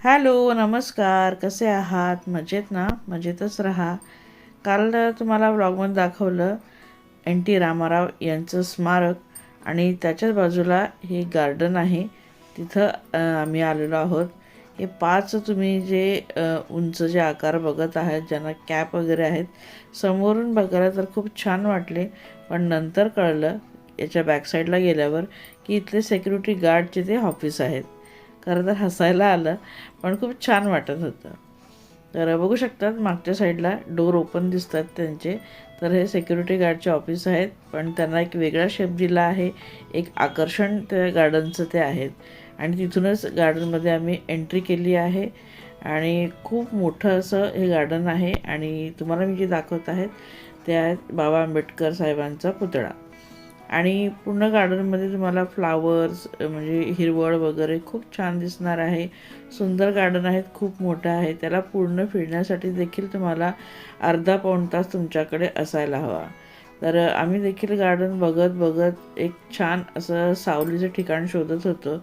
Hello नमस्कार. कसे आहात? मजेत ना? मजेतच राहा. काल तुम्हाला ब्लॉगमध्ये दाखवलं एन टी रामाराव यांचं स्मारक आणि त्याच्याच बाजूला हे गार्डन आहे. तिथं आम्ही आलेलो आहोत. हे पाच तुम्ही जे उंच जे आकार बघत आहात ज्यांना कॅप वगैरे आहेत समोरून बघायला तर खूप छान वाटले. पण नंतर कळलं याच्या बॅकसाईडला गेल्यावर की इथले सेक्युरिटी गार्डचे ते ऑफिस आहेत. खरं तर हसायला आलं पण खूप छान वाटत होतं. तर बघू शकतात मागच्या साईडला डोर ओपन दिसतात त्यांचे. तर हे सेक्युरिटी गार्डचे ऑफिस आहेत पण त्यांना एक वेगळा शेप दिला आहे. एक आकर्षण त्या गार्डनचं ते आहेत. आणि तिथूनच गार्डनमध्ये आम्ही एंट्री केली आहे. आणि खूप मोठं असं हे गार्डन आहे. आणि तुम्हाला मी जे दाखवत आहेत ते आहेत बाबा आंबेडकर साहेबांचा पुतळा. आणि पूर्ण गार्डनमध्ये तुम्हाला फ्लावर्स म्हणजे हिरवळ वगैरे खूप छान दिसणार आहे. सुंदर गार्डन आहेत खूप मोठं आहे. त्याला पूर्ण फिरण्यासाठी देखील तुम्हाला अर्धा पाऊण तास तुमच्याकडे असायला हवा. तर आम्ही देखील गार्डन बघत बघत एक छान असं सावलीचं ठिकाण शोधत होतो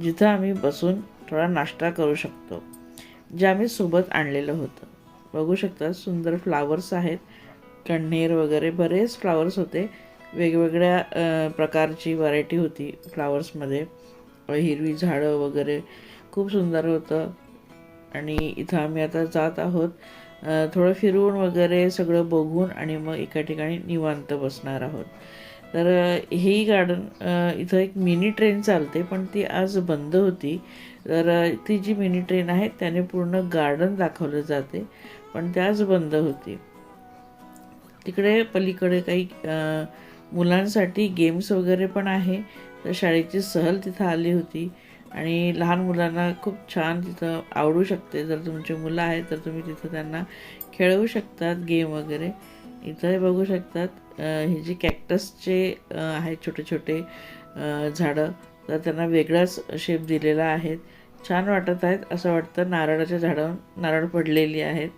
जिथं आम्ही बसून थोडा नाश्ता करू शकतो जे आम्ही सोबत आणलेलं होतं. बघू शकता सुंदर फ्लावर्स आहेत. कण्हेर वगैरे बरेच फ्लावर्स होते. वेगवेगळ्या प्रकारची व्हरायटी होती फ्लावर्समध्ये हिरवी झाडं वगैरे खूप सुंदर होतं. आणि इथं आम्ही आता जात आहोत. थोडं फिरून वगैरे सगळं बघून आणि मग एका ठिकाणी निवांत बसणार आहोत. तर ही गार्डन इथं एक मिनी ट्रेन चालते पण ती आज बंद होती. तर ती जी मिनी ट्रेन आहे त्याने पूर्ण गार्डन दाखवलं जाते पण ती आज बंद होती. तिकडे पलीकडे काही मुलांसाठी गेम्स वगैरे पण आहे. तर शाळेची सहल तिथं आली होती. आणि लहान मुलांना खूप छान तिथं आवडू शकते. जर तुमची मुलं आहेत तर तुम्ही तिथं त्यांना खेळवू शकतात गेम वगैरे. इथं बघू शकतात. हे जे कॅक्टसचे आहेत छोटे छोटे झाडं तर त्यांना वेगळाच शेप दिलेला आहे. छान वाटत आहेत. असं वाटतं नारळाच्या झाडावर नारळ पडलेली आहेत.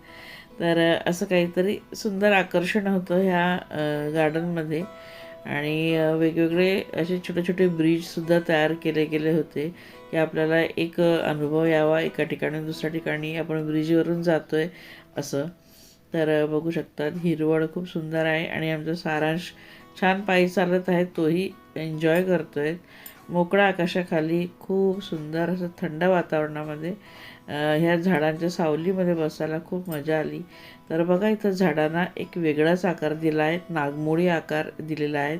तर असं काहीतरी सुंदर आकर्षण होतं ह्या गार्डनमध्ये आणि वेगवेगळे असे छोटे छोटे ब्रिजसुद्धा तयार केले गेले होते की आपल्याला एक अनुभव यावा एका ठिकाणी दुसऱ्या ठिकाणी आपण ब्रिजवरून जातो आहे असं. तर बघू शकतात हिरवळ खूप सुंदर आहे आणि आमचा सारांश छान पायी चालत आहे तोही एन्जॉय करतो आहे मोकळ्या आकाशाखाली खूप सुंदर असं थंड वातावरणामध्ये ह्या झाडांच्या सावलीमध्ये बसायला खूप मजा आली. तर बघा इथं झाडांना एक वेगळाच आकार दिला आहे. नागमोडी आकार दिलेला आहे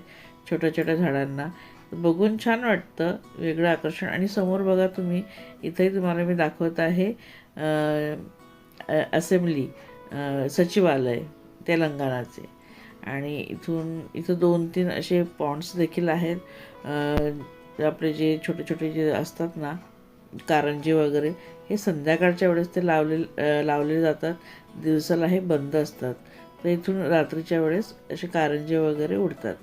छोट्या छोट्या झाडांना. बघून छान वाटतं वेगळं आकर्षण. आणि समोर बघा तुम्ही इथंही तुम्हाला मी दाखवत आहे असेंब्ली सचिवालय तेलंगणाचे. आणि इथून इथं दोन तीन असे पॉन्ड्स देखील आहेत. आपले जे छोटे छोटे जे असतात ना कारंजे वगैरे हे संध्याकाळच्या वेळेस ते लावले लावले जातात. दिवसाला हे बंद असतात. तर इथून रात्रीच्या वेळेस असे कारंजे वगैरे उडतात.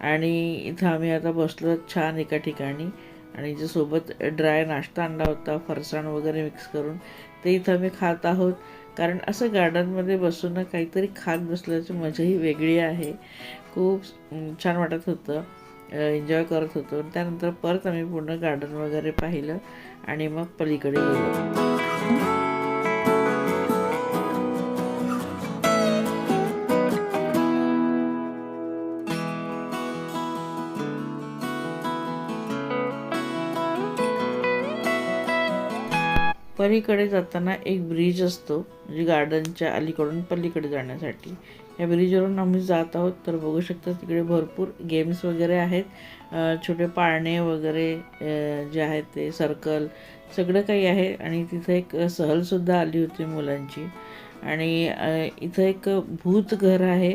आणि इथं आम्ही आता बसलो छान एका ठिकाणी. आणि जे सोबत ड्राय नाश्ता आणला होता फरसाण वगैरे मिक्स करून ते इथं आम्ही खात आहोत. कारण असं गार्डनमध्ये बसून काहीतरी खात बसल्याची मजाही वेगळी आहे. खूप छान वाटत होतं. एन्जॉय करत होतो. त्यानंतर परत आम्ही पूर्ण गार्डन वगैरे पाहिलं आणि मग पलीकडे गेलो. पलीकडे जाताना एक ब्रिज असतो म्हणजे गार्डनच्या अलीकडून पलीकडे जाण्यासाठी. या ब्रिजवरून आम्ही जात आहोत. तर बघू शकता तिकडे भरपूर गेम्स वगैरे आहेत. छोटे पाळणे वगैरे जे आहेत ते सर्कल सगळं काही आहे. आणि तिथं एक सहलसुद्धा आली होती मुलांची. आणि इथं एक भूत घर आहे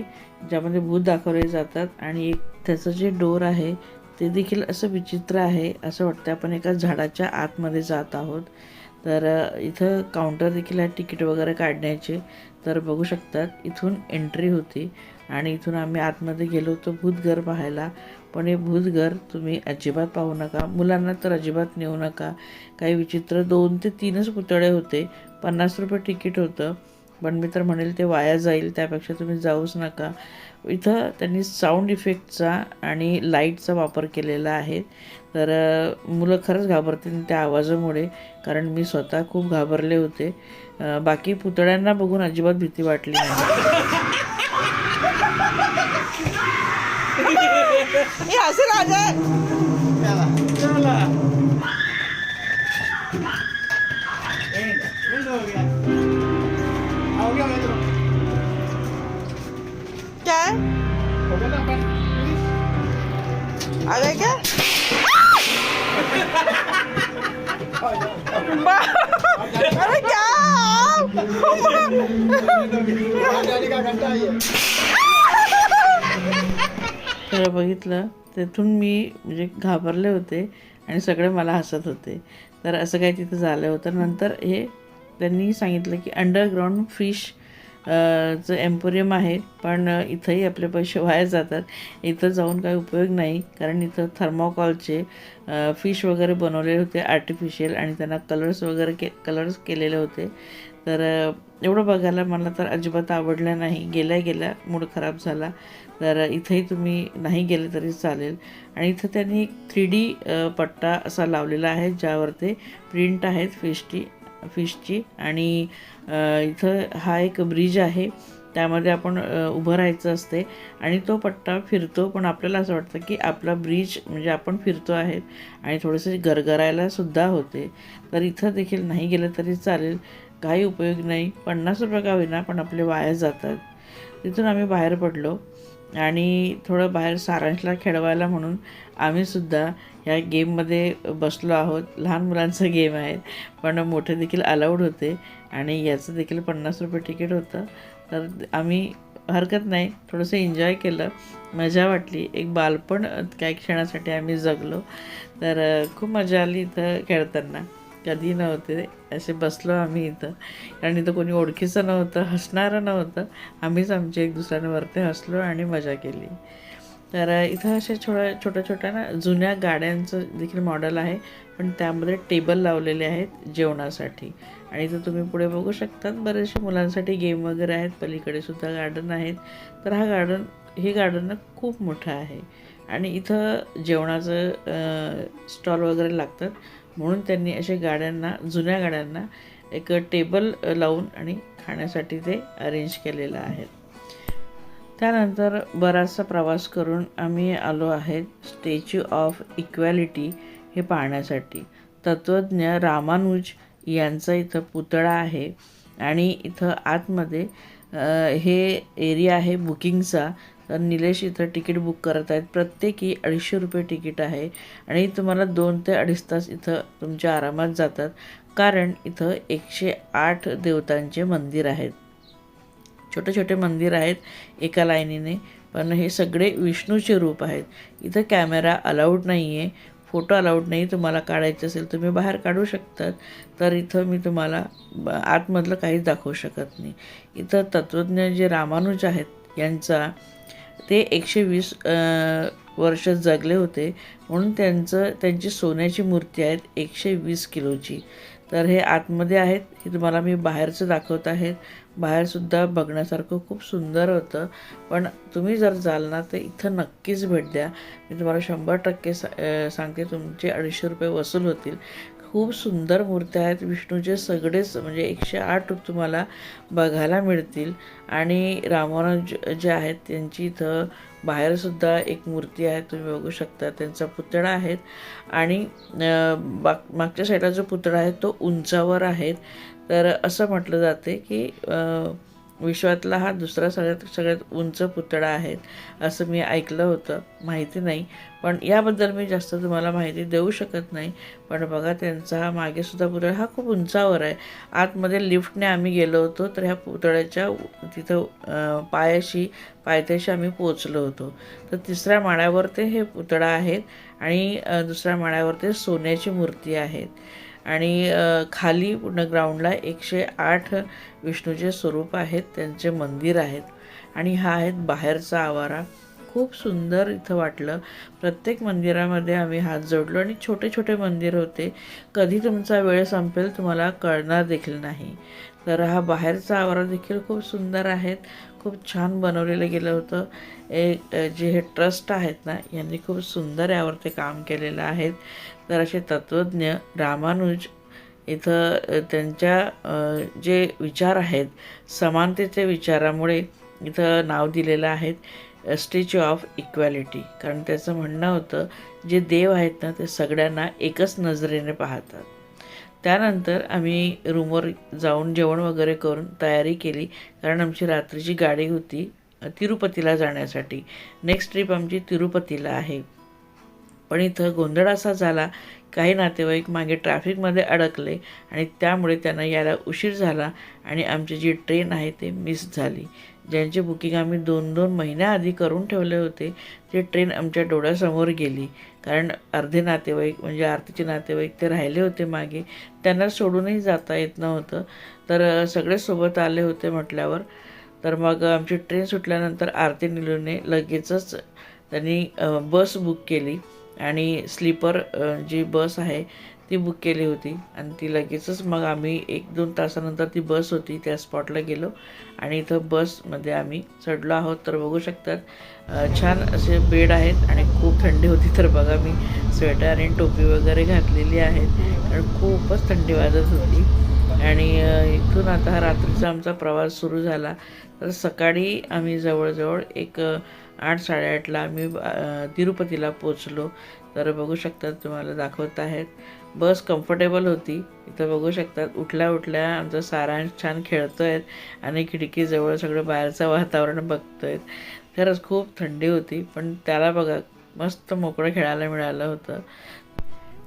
ज्यामध्ये भूत दाखवले जातात. आणि एक त्याचं जे डोर आहे ते देखील असं विचित्र आहे असं वाटतं आपण एका झाडाच्या आतमध्ये जात आहोत. तर इथं काउंटर देखील आहे तिकीट वगैरे काढण्याचे. तर बघू शकतात इथून एंट्री होती आणि इथून आम्ही आतमध्ये गेलो होतो भूतघर पाहायला. पण हे भूतघर तुम्ही अजिबात पाहू नका. मुलांना तर अजिबात नेऊ नका. काही विचित्र दोन ते तीनच पुतळे होते. पन्नास रुपये तिकीट होतं. पण मी तर म्हणेल ते वाया जाईल त्यापेक्षा तुम्ही जाऊच नका. इथं त्यांनी साऊंड इफेक्टचा आणि लाईटचा वापर केलेला आहे. तर मुलं खरंच घाबरतील त्या आवाजामुळे कारण मी स्वतः खूप घाबरले होते. बाकी पुतळ्यांना बघून अजिबात भीती वाटली नाही. आ गए क्या अरे क्या? तर बघितलं तिथून मी म्हणजे घाबरले होते आणि सगळे मला हसत होते. तर असं काही तिथं झालं होतं. नंतर हे त्यांनी सांगितलं की अंडरग्राऊंड फिश चं एम्पोरियम आहे पण इथंही आपले पैसे वाया जातात. इथं जाऊन काही उपयोग नाही कारण इथं थर्मोकॉलचे फिश वगैरे बनवलेले होते आर्टिफिशियल आणि त्यांना कलर्स वगैरे के कलर्स केलेले होते. तर एवढं बघायला मला तर अजिबात आवडलं नाही. गेल्या गेल्या मूड खराब झाला. तर इथंही तुम्ही नाही गेले तरी चालेल. आणि इथं त्यांनी थ्री डी पट्टा असा लावलेला आहे ज्यावर ते प्रिंट आहेत फिशची फिशची. आणि इथं हा एक ब्रिज आहे. त्यामध्ये आपण उभं राहायचं असते. आणि तो पट्टा फिरतो पण आपल्याला असं वाटतं की आपला ब्रिज म्हणजे आपण फिरतो आहे. आणि थोडेसे गरगरायलासुद्धा होते. तर इथं देखील नाही गेलं तरी चालेल. काही उपयोग नाही. पन्नास रुपये का होईना पण आपले वाया जातात. तिथून आम्ही बाहेर पडलो. आणि थोडं बाहेर सारांशला खेळवायला म्हणून आम्हीसुद्धा ह्या गेममध्ये बसलो आहोत. लहान मुलांचं गेम आहे पण मोठे देखील अलाउड होते आणि याचं देखील पन्नास रुपये तिकीट होतं. तर आम्ही हरकत नाही थोडंसं एन्जॉय केलं. मजा वाटली. एक बालपण काही क्षणासाठी आम्ही जगलो. तर खूप मजा आली इथं खेळताना. कधी नव्हते. असे बसलो आम्ही इथं. कारण इथं कोणी ओळखीचं नव्हतं हसणारं नव्हतं. आम्हीच आमच्या एक दुसऱ्यांवरती हसलो आणि मजा केली. तर इथं अशा छोट्या छोट्या छोट्या ना जुन्या गाड्यांचं देखील मॉडेल आहे. पण त्यामध्ये टेबल लावलेले आहेत जेवणासाठी. आणि इथं तुम्ही पुढे बघू शकतात बरेचसे मुलांसाठी गेम वगैरे आहेत. पलीकडे सुद्धा गार्डन आहेत. तर हा गार्डन हे गार्डन खूप मोठं आहे. आणि इथं जेवणाचं स्टॉल वगैरे लागतात. म्हणून त्यांनी अशा गाड्यांना जुन्या गाड्यांना एक टेबल लावून आणि खाण्यासाठी ते अरेंज केलेलं आहे. त्यानंतर बराचसा प्रवास करून आम्ही आलो आहेत स्टॅच्यू ऑफ इक्वॅलिटी हे पाहण्यासाठी. तत्त्वज्ञ रामानुज यांचा इथं पुतळा आहे आणि इथं आतमध्ये हे एरिया आहे बुकिंगचा. तर निलेश इथं तिकीट बुक करत आहेत. प्रत्येकी अडीचशे रुपये तिकीट आहे आणि तुम्हाला दोन ते अडीच तास इथं तुमच्या आरामात जातात. कारण इथं एकशे आठ देवतांचे मंदिर आहेत. छोटे छोटे मंदिर आहेत एका लाईनीने पण हे सगळे विष्णूचे रूप आहेत. इथं कॅमेरा अलाउड नाही आहे फोटो अलाउड नाही तुम्हाला काढायचं असेल तुम्ही बाहेर काढू शकतात. तर इथं मी तुम्हाला आतमधलं काहीच दाखवू शकत नाही. इथं तत्त्वज्ञ जे रामानुज आहेत यांचा ते एकशे वीस वर्ष जगले होते. म्हणून त्यांचं त्यांची सोन्याची मूर्ती आहेत एकशे वीस किलोची. तर हे आतमध्ये आहेत. हे तुम्हाला मी बाहेरचं दाखवत आहेत बाहेरसुद्धा बघण्यासारखं खूप सुंदर होतं. पण तुम्ही जर जाल ना तर इथं नक्कीच भेट द्या. मी तुम्हाला शंभर टक्के सा सांगते तुमचे अडीचशे रुपये वसूल होतील. खूप सुंदर मूर्त्या आहेत. विष्णूचे सगळेच म्हणजे एकशे आठ रूप तुम्हाला बघायला मिळतील. आणि रामानुज जे आहेत त्यांची इथं बाहेरसुद्धा एक मूर्ती आहे. तुम्ही बघू शकता त्यांचा पुतळा आहेत. आणि अं, बाग मागच्या साईडला जो पुतळा आहे तो उंचावर आहेत तर असं म्हटलं जाते की विश्वातला हा दुसरा सगळ्यात सगळ्यात उंच पुतळा आहे असं मी ऐकलं होतं. माहिती नाही पण याबद्दल मी जास्त तुम्हाला माहिती देऊ शकत नाही. पण बघा त्यांचा हा मागेसुद्धा पुतळा हा खूप उंचावर आहे. आतमध्ये लिफ्टने आम्ही गेलो होतो तर ह्या पुतळ्याच्या तिथं पायाशी पायथ्याशी आम्ही पोचलो होतो. तर तिसऱ्या माळ्यावर ते हे पुतळा आहेत आणि दुसऱ्या माळ्यावर ते सोन्याची मूर्ती आहेत. आणि खाली पूर्ण ग्राउंडला एकशे आठ विष्णूचे स्वरूप आहेत त्यांचे मंदिर आहेत आणि हा आहेत बाहेरचा आवारा. खूप सुंदर इथं वाटलं. प्रत्येक मंदिरामध्ये आम्ही हात जोडलो आणि छोटे छोटे मंदिर होते. कधी तुमचा वेळ संपेल तुम्हाला कळणार देखील नाही. तर हा बाहेरचा आवारा देखील खूप सुंदर आहेत. खूप छान बनवलेलं गेलं होतं. एक जे हे ट्रस्ट आहेत ना यांनी खूप सुंदर यावरती काम केलेलं आहे. तर असे तत्त्वज्ञ रामानुज इथं त्यांच्या जे विचार आहेत समानतेच्या विचारामुळे इथं नाव दिलेलं आहे स्टॅच्यू ऑफ इक्वॅलिटी कारण त्याचं म्हणणं होतं जे देव आहेत ना ते सगळ्यांना एकच नजरेने पाहतात. त्यानंतर आम्ही रूमवर जाऊन जेवण वगैरे करून तयारी केली. कारण आमची रात्रीची गाडी होती तिरुपतीला जाण्यासाठी. नेक्स्ट ट्रिप आमची तिरुपतीला आहे. पण इथं गोंधळ असा झाला काही नातेवाईक मागे ट्रॅफिकमध्ये अडकले आणि त्यामुळे त्यांना यायला उशीर झाला आणि आमची जी ट्रेन आहे ते मिस झाली. ज्यांची बुकिंग आम्ही दोन दोन महिन्याआधी करून ठेवले होते ते ट्रेन आमच्या डोळ्यासमोर गेली. कारण अर्धे नातेवाईक म्हणजे आरतीचे नातेवाईक ते राहिले होते मागे. त्यांना सोडूनही जाता येत नव्हतं. तर सगळे सोबत आले होते म्हटल्यावर. तर मग आमची ट्रेन सुटल्यानंतर आरती निलूने लगेचच त्यांनी बस बुक केली. आणि स्लीपर जी बस आहे ती बुक केली होती. आणि ती लगेचच मग आम्ही एक दोन तासानंतर ती बस होती त्या स्पॉटला गेलो. आणि इथं बसमध्ये आम्ही चढलो आहोत. तर बघू शकतात छान असे बेड आहेत आणि खूप थंडी होती. तर बघा मी स्वेटर आणि टोपी वगैरे घातलेली आहेत. कारण खूपच थंडी वाजत होती. आणि इथून आता हा रात्रीचा आमचा प्रवास सुरू झाला. तर सकाळी आम्ही जवळजवळ एक आठ साडेआठला आम्ही तिरुपतीला पोचलो तर बघू शकतात तुम्हाला दाखवत आहेत. बस कम्फर्टेबल होती. इथं बघू शकतात उठल्या उठल्या आमचा सारांश छान खेळतो आहेत आणि खिडकीजवळ सगळं बाहेरचं वातावरण बघतोय. खरंच खूप थंडी होती पण त्याला बघा मस्त मोकळं खेळायला मिळालं होतं.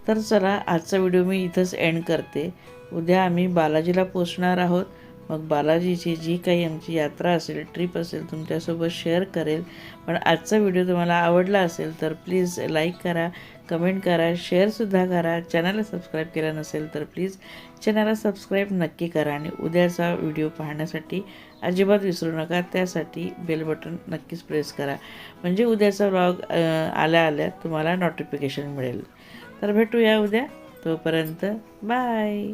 तर चला आजचा व्हिडिओ मी इथंच एंड करते. उद्या आम्ही बालाजीला पोचणार आहोत. मग बालाजीची जी काही आमची यात्रा असेल ट्रिप असेल तुमच्यासोबत शेअर करेल. पण आजचा व्हिडिओ तुम्हाला आवडला असेल तर प्लीज लाईक करा कमेंट करा शेअरसुद्धा करा. चॅनलला सबस्क्राईब केला नसेल तर प्लीज चॅनलला सबस्क्राईब नक्की करा आणि उद्याचा व्हिडिओ पाहण्यासाठी अजिबात विसरू नका. त्यासाठी बेल बटन नक्कीच प्रेस करा. म्हणजे उद्याचा व्लॉग आल्या आल्या तुम्हाला नोटिफिकेशन मिळेल. तर भेटूया उद्या. तोपर्यंत बाय